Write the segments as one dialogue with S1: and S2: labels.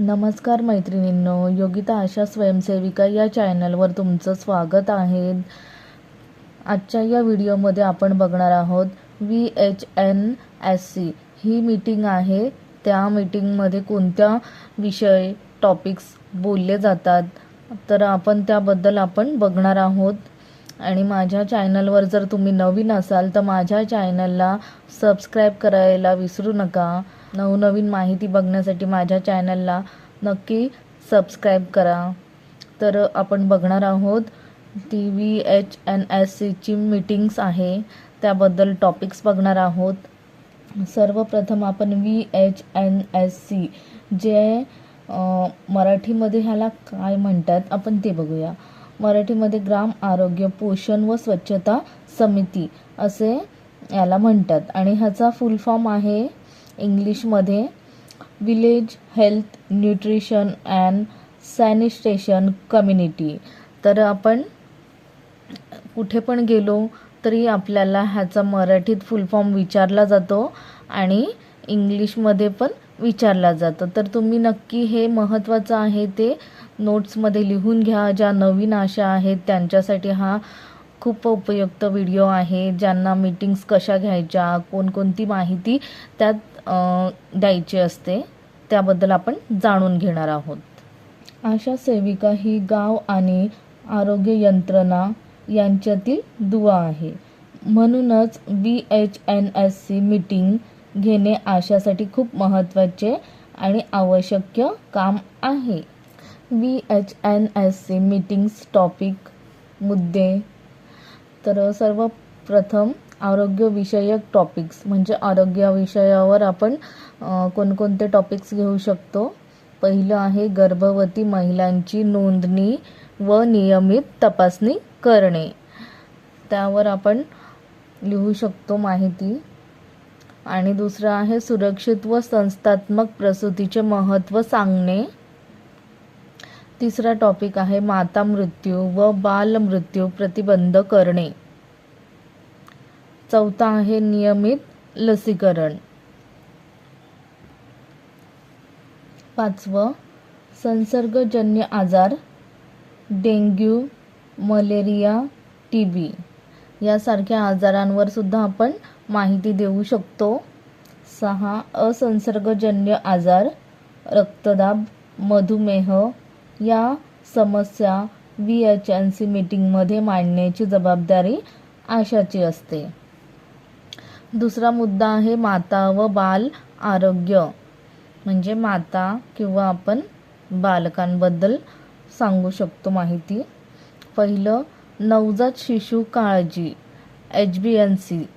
S1: नमस्कार मैत्रिणींनो योगिता आशा स्वयंसेविका या चॅनलवर तुमचं स्वागत आहे. आजच्या या व्हिडिओमध्ये आपण बघणार आहोत V H N S C. ही मीटिंग आहे. त्या मीटिंगमध्ये कोणत्या विषय टॉपिक्स बोलले जातात तर आपण त्याबद्दल आपण बघणार आहोत. आणि माझ्या चॅनलवर जर तुम्ही नवीन असाल तर माझ्या चॅनलला सबस्क्राईब करायला विसरू नका. नवनवीन माहिती बघण्यासाठी माझ्या चॅनलला नक्की सबस्क्राईब करा. तर आपण बघणार आहोत ती व्ही एच एन एस सीची मीटिंग्स आहे. त्याबद्दल टॉपिक्स बघणार आहोत. सर्वप्रथम आपण V H N S C जे मराठीमध्ये ह्याला काय म्हणतात आपण ते बघूया. मराठीमध्ये ग्राम आरोग्य पोषण व स्वच्छता समिती असे याला म्हणतात. आणि ह्याचा फुल फॉर्म आहे इंग्लिशमध्ये village health nutrition and sanitation community. तर आपण कुठे पण गेलो तरी आपल्याला ह्याचा मराठीत फुल फॉर्म विचारला जातो आणि इंग्लिशमध्ये पण विचारला जातो. तर तुम्ही नक्की हे महत्त्वाचं आहे ते नोट्समध्ये लिहून घ्या. ज्या नवीन आशा आहेत त्यांच्यासाठी हा खूप उपयुक्त व्हिडिओ आहे ज्यांना मीटिंग्स कशा घ्यायच्या कोणकोणती माहिती त्यात द्यायची असते त्याबद्दल आपण जाणून घेणार आहोत. आशा सेविका ही गाव आणि आरोग्य यंत्रणा यांच्यातील दुवा आहे. म्हणूनच B H N S C meeting घेणे आशासाठी खूप महत्त्वाचे आणि आवश्यक काम आहे. B H N S C meetings topic मुद्दे. तर सर्वप्रथम आरोग्यविषयक टॉपिक्स म्हणजे आरोग्य विषयावर आपण कोणकोणते टॉपिक्स घेऊ शकतो. पहिलं आहे गर्भवती महिलांची नोंदणी व नियमित तपासणी करणे. त्यावर आपण लिहू शकतो माहिती. आणि दुसरं आहे सुरक्षित व संस्थात्मक प्रसूतीचे महत्त्व सांगणे. तिसरा टॉपिक आहे माता मृत्यू व बालमृत्यू प्रतिबंध करणे. चौथा आहे नियमित लसीकरण. पाचवं संसर्गजन्य आजार डेंग्यू मलेरिया टी बी. यासारख्या आजारांवर सुद्धा आपण माहिती देऊ शकतो. सहा असंसर्गजन्य आजार रक्तदाब मधुमेह या समस्या व्ही एच एन सी मीटिंगमध्ये मांडण्याची जबाबदारी आशाची असते. दुसरा मुद्दा आहे माता व बाल आरोग्य. म्हणजे माता किंवा आपण बालकांबद्दल सांगू शकतो माहिती. पहिलं नवजात शिशु काळजी एच बी एन सी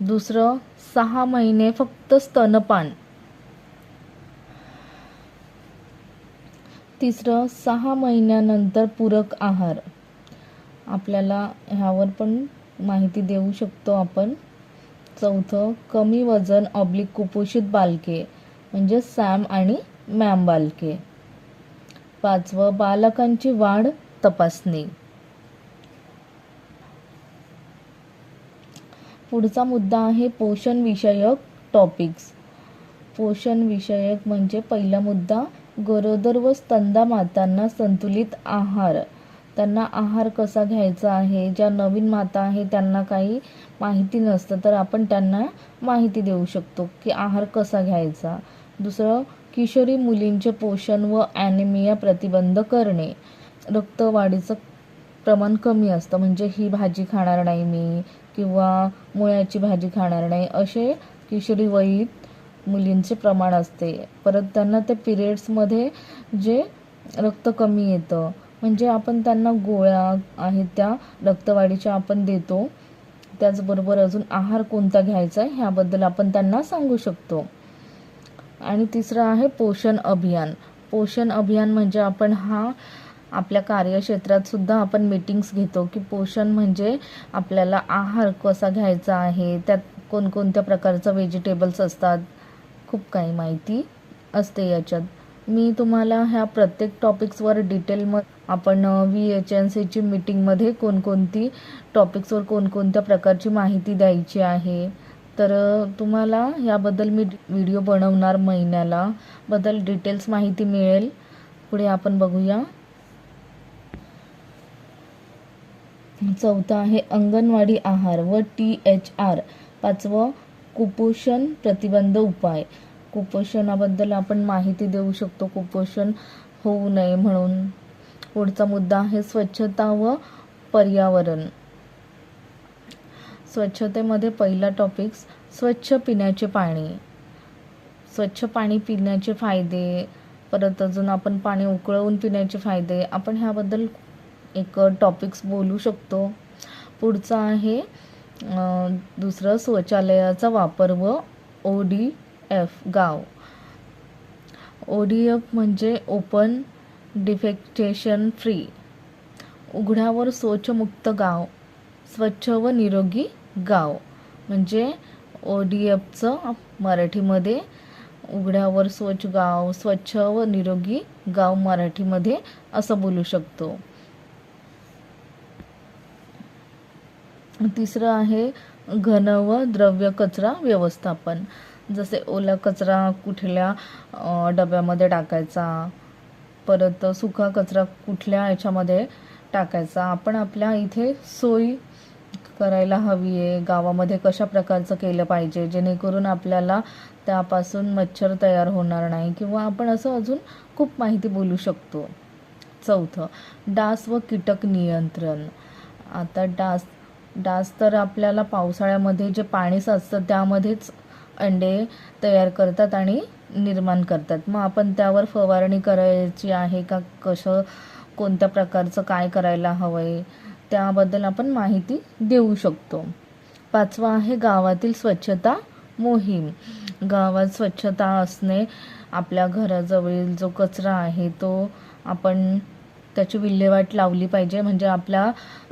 S1: दुसरं सहा महिने फक्त स्तनपान. तिसरं सहा महिन्यानंतर पूरक आहार. आपल्याला ह्यावर पण माहिती देऊ शकतो आपण. चौथं कमी वजन ऑब्लिक कुपोषित बालके म्हणजे सॅम आणि मॅम बालके. पाचवं बालकांची वाढ तपासणी. पुढचा मुद्दा आहे पोषण विषयक टॉपिक्स पोषण विषयक म्हणजे पहिला मुद्दा गरोदर व स्तंदा मातांना संतुलित आहार. त्यांना आहार कसा घ्यायचा आहे ज्या नवीन माता आहे त्यांना काही माहिती नसतं तर आपण त्यांना माहिती देऊ शकतो की आहार कसा घ्यायचा. दुसरं किशोरी मुलींचे पोषण व ॲनिमिया प्रतिबंध करणे. रक्तवाढीचं प्रमाण कमी असतं म्हणजे ही भाजी खाणार नाही मी किंवा मुळ्याची भाजी खाणार नाही असे किशोरी वयीत मुलींचे प्रमाण असते. परत त्यांना ते पिरियड्समध्ये जे रक्त कमी येतं म्हणजे आपण त्यांना गोळ्या आहेत त्या रक्तवाढीच्या आपण देतो. त्याचबरोबर अजून आहार कोणता घ्यायचा आहे ह्याबद्दल आपण त्यांना सांगू शकतो. आणि तिसरं आहे पोषण अभियान. पोषण अभियान म्हणजे आपण हा आपल्या कार्यक्षेत्रात सुद्धा आपण मीटिंग्स घेतो की पोषण म्हणजे आपल्याला आहार कसा घ्यायचा आहे त्यात कोणकोणत्या प्रकारचं व्हेजिटेबल्स असतात खूप काही माहिती असते याच्यात. मी तुम्हाला ह्या प्रत्येक टॉपिक्सवर डिटेल म आपण व्ही एच एन सीची मीटिंगमध्ये कोणकोणती टॉपिक्सवर कोणकोणत्या प्रकारची माहिती द्यायची आहे. तर तुम्हाला याबद्दल मी व्हिडिओ बनवणार महिन्याला. बद्दल डिटेल्स माहिती मिळेल. पुढे आपण बघूया. चौथा आहे अंगणवाडी आहार व टी एच आर पाचवं कुपोषण प्रतिबंध उपाय. कुपोषणाबद्दल आपण माहिती देऊ शकतो. कुपोषण होऊ नये म्हणून. पुढचा मुद्दा आहे स्वच्छता व पर्यावरण. स्वच्छतेमध्ये पहिला टॉपिक्स स्वच्छ पिण्याचे पाणी. स्वच्छ पाणी पिण्याचे फायदे परत अजून आपण पाणी उकळवून पिण्याचे फायदे आपण ह्याबद्दल एक टॉपिक्स बोलू शकतो. पुढचं आहे दुसरं शौचालयाचा वापर व ओ डी एफ गाव. ओ डी एफ म्हणजे ओपन डिफेक्टेशन फ्री. उघड्यावर शौचमुक्त गाव. स्वच्छ व निरोगी गाव. म्हणजे ओ डी एफचं मराठीमध्ये उघड्यावर स्वच्छ गाव स्वच्छ व निरोगी गाव मराठीमध्ये असं बोलू शकतो. तिसरं आहे घन व द्रव्य कचरा व्यवस्थापन. जसे ओला कचरा कुठल्या डब्यामध्ये टाकायचा परत सुका कचरा कुठल्या याच्यामध्ये टाकायचा. आपण आपल्या इथे सोय करायला हवी आहे. गावामध्ये कशा प्रकारचं केलं पाहिजे जेणेकरून आपल्याला त्यापासून मच्छर तयार होणार नाही किंवा आपण असं अजून खूप माहिती बोलू शकतो. चौथं डास व कीटक नियंत्रण. आता डास डास तर आपल्याला पावसाळ्यामध्ये जे पाणी साचतं त्यामध्येच अंडे तयार करतात आणि निर्माण करतात. मग आपण त्यावर फवारणी करायची आहे का? कसं कोणत्या प्रकारचं काय करायला हवं आहे त्याबद्दल आपण माहिती देऊ शकतो. पाचवा आहे गावातील स्वच्छता मोहीम. गावात स्वच्छता असणे आपल्या घराजवळील जो कचरा आहे तो आपण त्याची विल्हेवाट लावली पाहिजे. म्हणजे आपला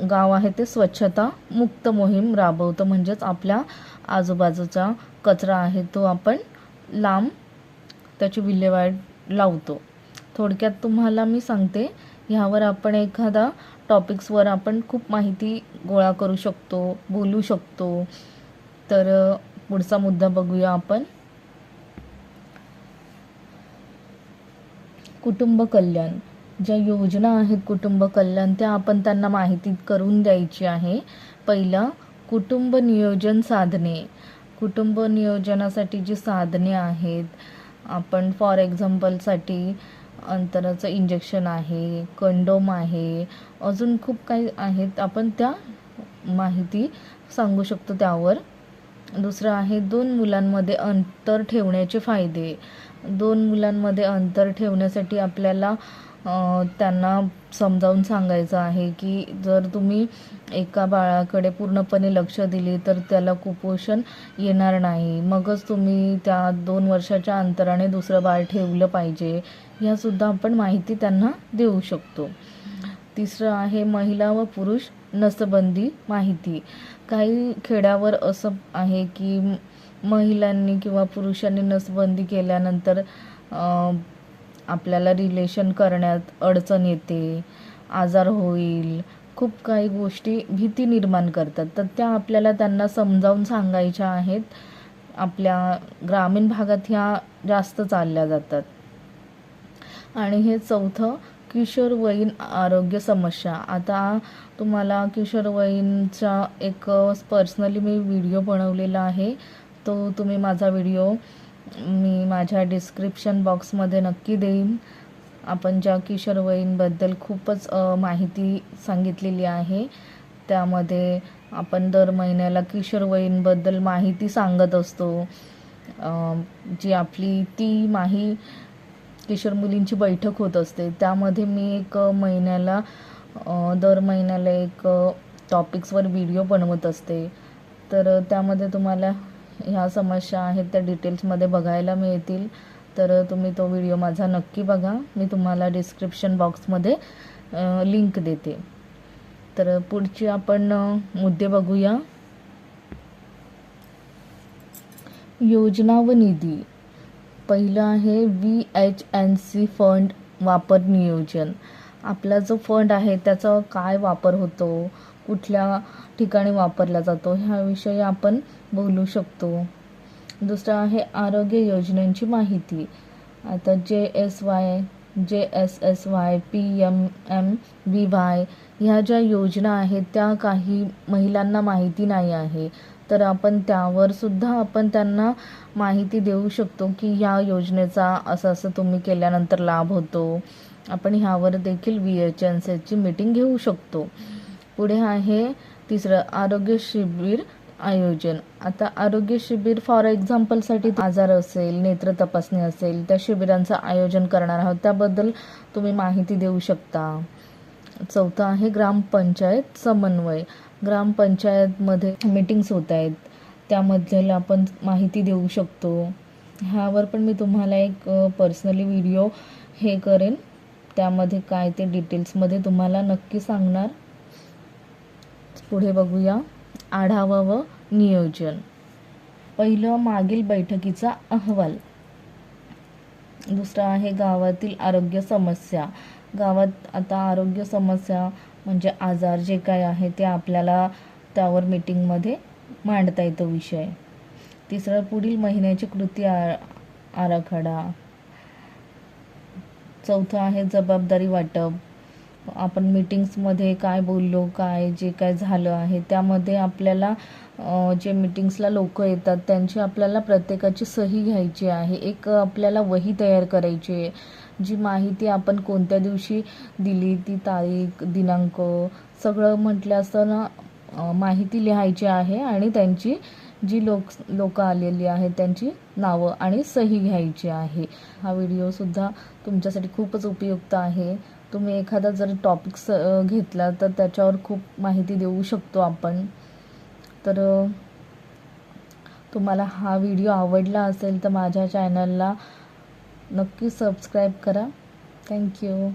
S1: गाव आहे ते स्वच्छता मुक्त मोहीम राबवतो. म्हणजेच आपल्या आजूबाजूचा कचरा आहे तो आपण लांब त्याची विल्हेवाट लावतो. थोडक्यात तुम्हाला मी सांगते ह्यावर आपण एखादा टॉपिक्सवर आपण खूप माहिती गोळा करू शकतो बोलू शकतो. तर पुढचा मुद्दा बघूया आपण. कुटुंब कल्याण. ज्या योजना आहेत कुटुंब कल्याण त्या आपण त्यांना माहिती करून द्यायची आहे. पहिलं कुटुंब नियोजन साधने. कुटुंब नियोजनासाठी जी साधने आहेत आपण फॉर एक्झाम्पलसाठी अंतराचं इंजेक्शन आहे कंडोम आहे अजून खूप काही आहेत आपण त्या माहिती सांगू शकतो त्यावर. दुसरं आहे दोन मुलांमध्ये अंतर ठेवण्याचे फायदे. दोन मुलांमध्ये अंतर ठेवण्यासाठी आपल्याला त्यांना समजावून सांगायचं आहे की जर तुम्ही एका बाळाकडे पूर्णपणे लक्ष दिले तर त्याला कुपोषण येणार नाही. मगच तुम्ही त्या दोन वर्षाच्या अंतराने दुसरं बाळ ठेवलं पाहिजे. ह्यासुद्धा आपण माहिती त्यांना देऊ शकतो. तिसरं आहे महिला व पुरुष नसबंदी माहिती. काही खेड्यावर असं आहे की महिलांनी किंवा पुरुषांनी नसबंदी केल्यानंतर आपल्याला रिलेशन करण्यात अडचण येते आजार होईल खूप काही गोष्टी भीती निर्माण करतात. तर त्या आपल्याला त्यांना समजावून सांगायच्या आहेत. आपल्या ग्रामीण भागात ह्या जास्त चालल्या जातात. आणि हे चौथं किशोरवयीन आरोग्य समस्या. आता तुम्हाला किशोरवयीनचा एक पर्सनली मी व्हिडिओ बनवलेला आहे. तो तुम्ही माझा व्हिडिओ मी माझ्या डिस्क्रिप्शन बॉक्समध्ये नक्की देईन. आपण ज्या किशोरवयींबद्दल खूपच माहिती सांगितलेली आहे. त्यामध्ये आपण दर महिन्याला किशोरवयींबद्दल माहिती सांगत असतो. जी आपली ती माही किशोर मुलींची बैठक होत असते. त्यामध्ये मी एक महिन्याला दर महिन्याला एक टॉपिक्सवर व्हिडिओ बनवत असते. तर त्यामध्ये तुम्हाला ह्या समस्या आहेत त्या डिटेल्समध्ये बघायला मिळतील. तर तुम्ही तो व्हिडिओ माझा नक्की बघा. मी तुम्हाला डिस्क्रिप्शन बॉक्समध्ये लिंक देते. तर पुढची आपण मुद्दे बघूया. योजना व निधी. पहिलं आहे V H N C fund वापर नियोजन. आपला जो फंड आहे त्याचा काय वापर होतो कुठल्या ठिकाणी वापरला जातो ह्याविषयी आपण बोलू शकतो. दुसरं आहे आरोग्य योजनांची माहिती. आता J S Y J S S Y P M M B Y ह्या ज्या योजना आहेत त्या काही महिलांना माहिती नाही आहे. तर आपण त्यावर सुद्धा आपण त्यांना माहिती देऊ शकतो की ह्या योजनेचा असं असं तुम्ही केल्यानंतर लाभ होतो. आपण ह्यावर देखील व्ही एच एन सीची मीटिंग घेऊ शकतो. पुढे आहे तिसरं आरोग्य शिबिर आयोजन. आता आरोग्य शिबिर फॉर एक्झाम्पलसाठी आजार असेल नेत्र तपासणी असेल त्या शिबिरांचं आयोजन करणार आहोत. त्याबद्दल तुम्ही माहिती देऊ शकता. चौथं आहे ग्रामपंचायत समन्वय. ग्रामपंचायतमध्ये मीटिंग्स होत आहेत. त्यामधल्या आपण माहिती देऊ शकतो. ह्यावर पण मी तुम्हाला एक पर्सनली व्हिडिओ हे करेन. त्यामध्ये काय ते डिटेल्समध्ये तुम्हाला नक्की सांगणार. पुढे बघूया. आढावा व नियोजन. पहिलं मागील बैठकीचा अहवाल. दुसरं आहे गावातील आरोग्य समस्या. गावात आता आरोग्य समस्या म्हणजे आजार जे काय आहे ते आपल्याला त्यावर मीटिंगमध्ये मांडता येतो विषय. तिसरं पुढील महिन्याची कृती आ आराखडा. चौथं आहे जबाबदारी वाटप. आपण मीटिंग्समध्ये काय बोललो काय जे काय झालं आहे त्यामध्ये आपल्याला जे मीटिंग्सला लोक येतात त्यांची आपल्याला प्रत्येकाची सही घ्यायची आहे. एक आपल्याला वही तयार करायची आहे. जी माहिती आपण कोणत्या दिवशी दिली ती तारीख दिनांक सगळं म्हटलं असताना माहिती लिहायची आहे आणि त्यांची जी लोक लोकं आलेली आहेत त्यांची नावं आणि सही घ्यायची आहे. हा व्हिडिओसुद्धा तुमच्यासाठी खूपच उपयुक्त आहे. तुम्ही एखादा जर टॉपिक्स घेतला तर त्याच्यावर खूप माहिती देऊ शकतो आपण. तर तुम्हाला हा व्हिडिओ आवडला असेल तर माझ्या चॅनलला नक्की सबस्क्राईब करा. थँक्यू